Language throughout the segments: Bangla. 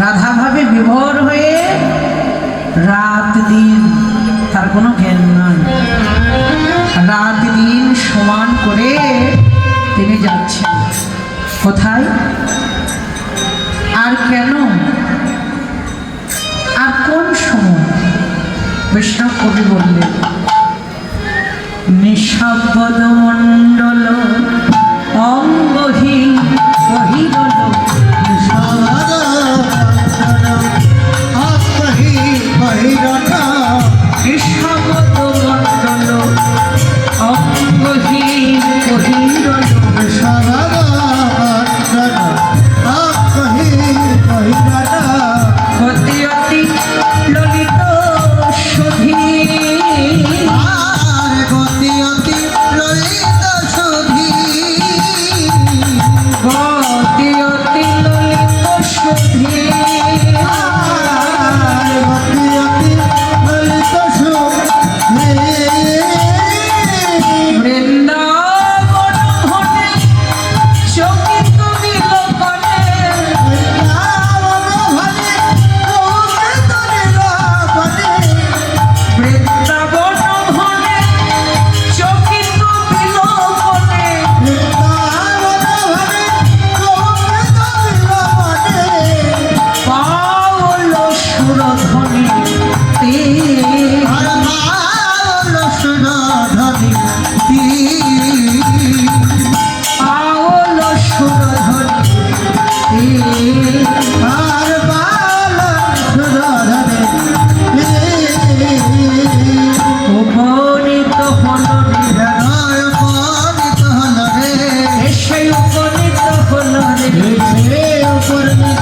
রাধাভাবে বিভোর হয়ে রাত দিন, তার কোনো জ্ঞান নাই। রাত দিন সমান করে তিনি যাচ্ছেন। কোথায়? আর কেন? আর কোন সময়? বৈষ্ণব কবি বললেন নিঃশব্দ মণ্ডল সুধী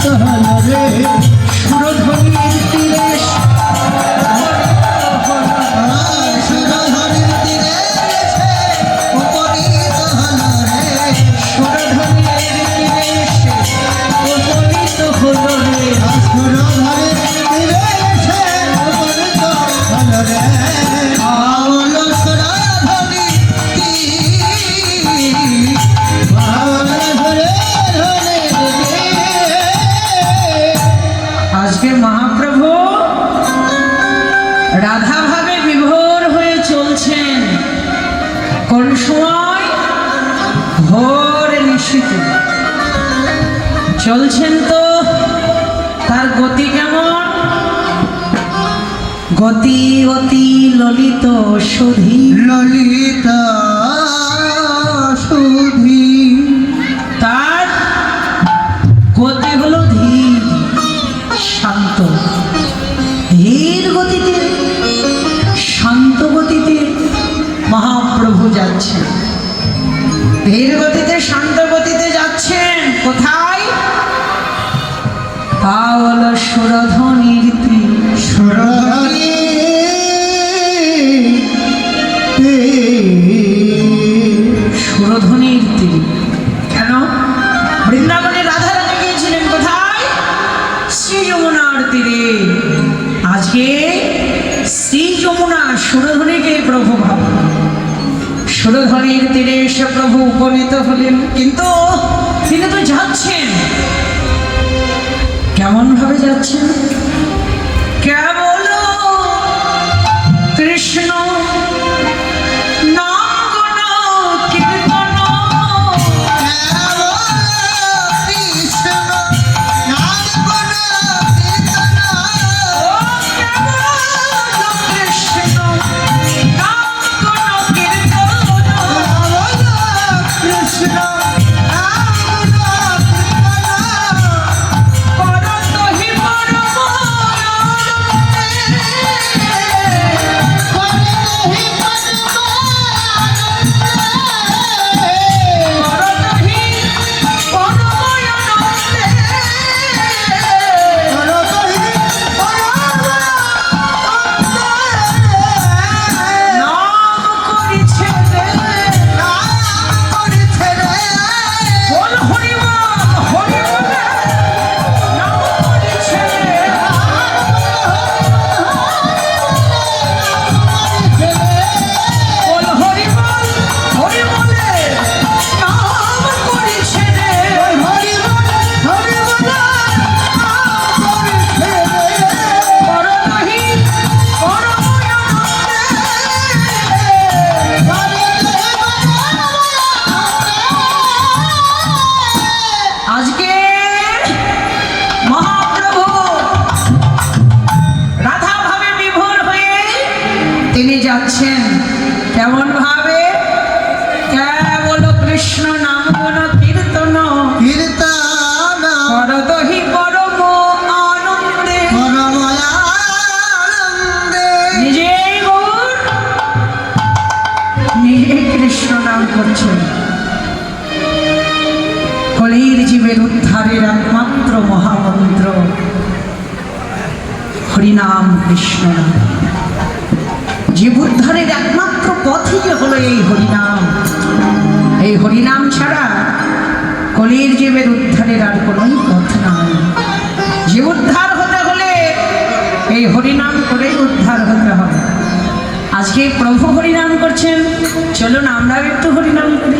রে। সুরধ্বনির গতি অতি ললিত সুধী। ললিত সুধী। তার গতি হলো ধীর শান্ত। ধীর গতিতে শান্ত গতিতে মহাপ্রভু যাচ্ছেন। ধীর গতিতে শান্ত গতিতে যাচ্ছেন। কোথায়? পাওল সুরধ্বনির তীর। সুরধনী সুরধ্বনিকে প্রভু ভাব। সুরধনীর তীরে এসে প্রভু উপনীত হলেন। কিন্তু তিনি তো যাচ্ছেন। কেমন ভাবে যাচ্ছেন? কেবল কৃষ্ণ করছেন। কলির জীবের উদ্ধারের একমাত্র মহামন্ত্র। হরিনাম কৃষ্ণ জীব উদ্ধারের একমাত্র পথই হলো এই হরিনাম। আজকে প্রভু হরিনাম করছেন। চলুন আমরাও একটু হরিনাম করি।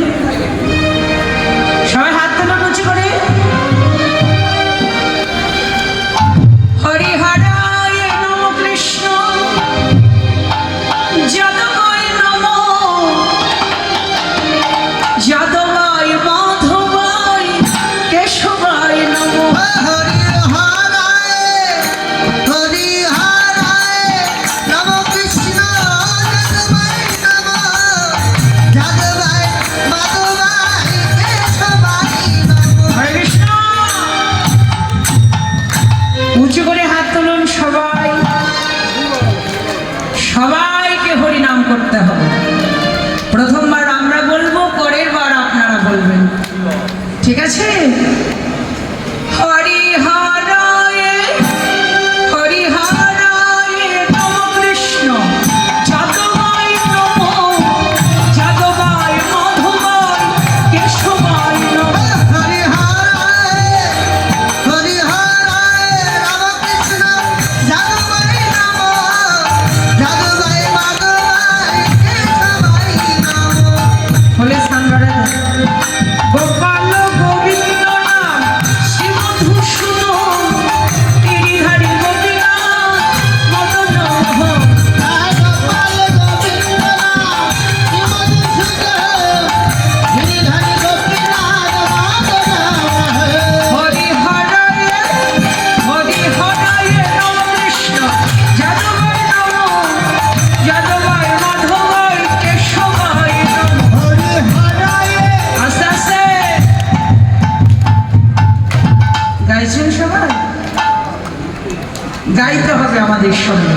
সঙ্গে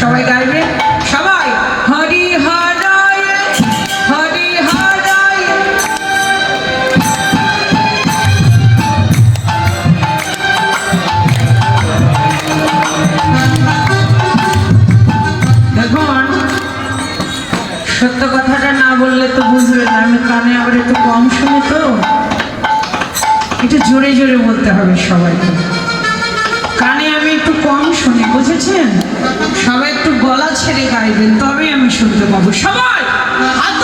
সবাই গাইবে? সবাই, হরি দেখুন সত্য কথাটা না বললে তো বুঝবে না আমি কানে আবার একটু কম শুনি তো। একটু জোরে জোরে বলতে হবে সবাইকে। কম শুনি বুঝেছেন? সবাই একটু গলা ছেড়ে গাইবেন তবেই আমি শুনতে পাবো। সবাই হাত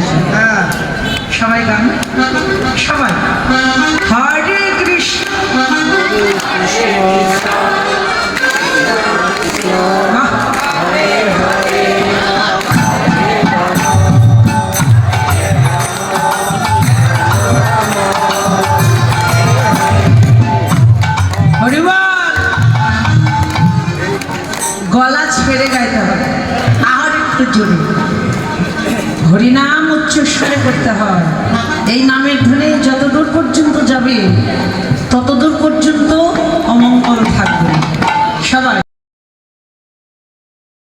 শুনতে সবাই গান? সবাই। হরে কৃষ্ণ। গলা ছেড়ে গাইতে হবে। আর একটু জোরে। হরিনাম উচ্চস্বরে করতে হয়। এই নামের ধ্বনি যতদূর পর্যন্ত যাবে, ততদূর পর্যন্ত অমঙ্গল থাকবে। সবাই